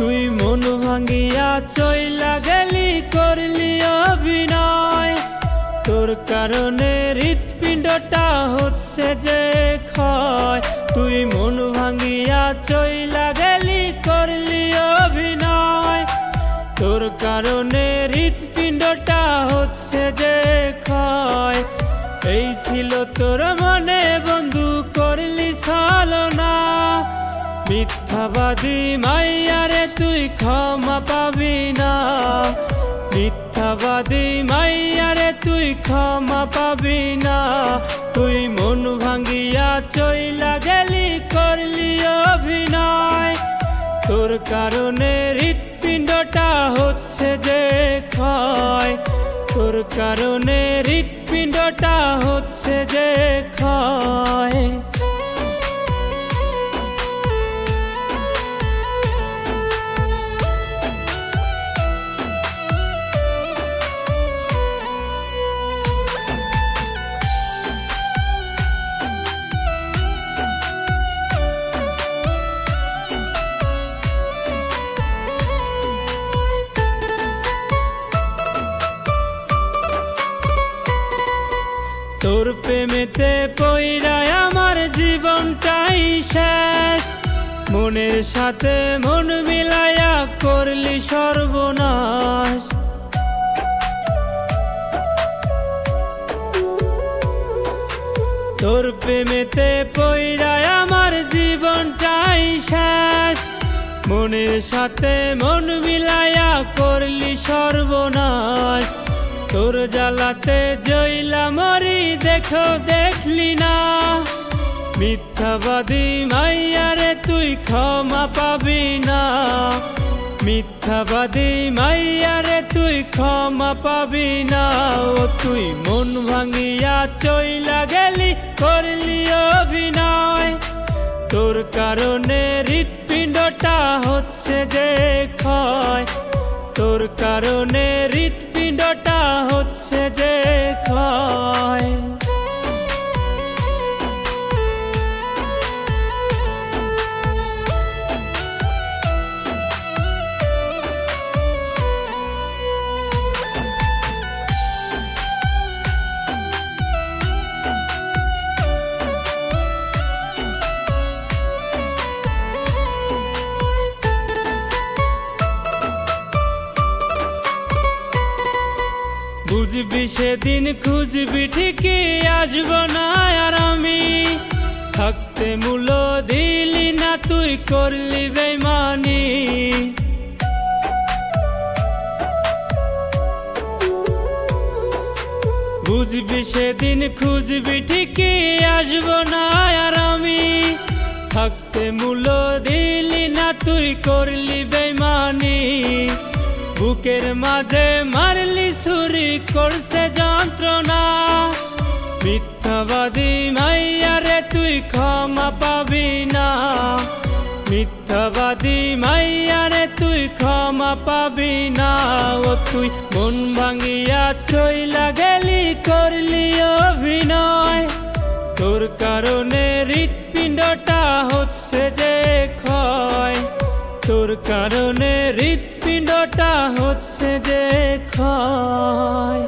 তুই মন ভাঙ্গিয়া চইলা গেলি, করলি অভিনয়। তোর কারণে হৃৎপিণ্ডটা হচ্ছে যে ক্ষয়। তুই মন ভাঙ্গিয়া চইলা গেলি, করলি অভিনয়। তোর কারণে হৃৎপিণ্ডটা হচ্ছে যে ক্ষয়। এই ছিল তোর মনে, বন্ধু, করলি ছলনা। মিথ্যাবাদী মাইয়ারে তুই ক্ষমা পাবি না। মিথ্যাবাদী মাইয়ারে তুই ক্ষমা পাবি না। তুই মন ভাঙ্গিয়া চইলা গেলি, করলি অভিনয়। তোর কারণে হৃৎপিণ্ডটা হচ্ছে যে ক্ষয়। তোর কারণে হৃৎপিণ্ডটা হচ্ছে যে ক্ষয়। তোর প্রেমেতে পইরায় আমার জীবনটাই শেষ। মনের সাথে মন মিলাইয়া করলি সর্বনাশ। তোর প্রেমেতে পইরায় আমার জীবনটাই শেষ। মনের সাথে মন মিলাইয়া করলি সর্বনাশ। তোর জ্বালাতে জইলা মরি, দেখো দেখলি না। মিথ্যাবাদী মাইয়ারে তুই ক্ষমা পাবি না। মিথ্যাবাদী মাইয়ারে তুই ক্ষমা পাবি না। ও, তুই মন ভাঙিয়া চইলা গেলি, করলি অভিনয়। তোর কারণে হৃৎপিণ্ডটা হচ্ছে যে ক্ষয়। তোর কারণে হৃৎপিণ্ডটা হচ্ছে বুঝবি সেদিন, খুঁজবি ঠিকই আসব না আর আমি। থাকতে মূল দিলি না, তুই করলি বেমানি বুঝবি সেদিন, খুঁজবি ঠিকই আসব না আর আমি। থাকতে মূল দিলি না, তুই করলি বুকের মাঝে মারলি ছুরি করছে যন্ত্রণা। মিথ্যাবাদী মাইয়ারে তুই ক্ষমা পাবি না। মিথ্যাবাদী মাইয়ারে তুই ক্ষমা পাবি না। ও তুই মন ভাঙিয়া চইলা গেলি, করলি অভিনয়। তোর কারণে হৃৎপিণ্ডটা হচ্ছে যে ক্ষয়। তোর কারণে হৃৎপিণ্ডটা হচ্ছে যে ক্ষয়।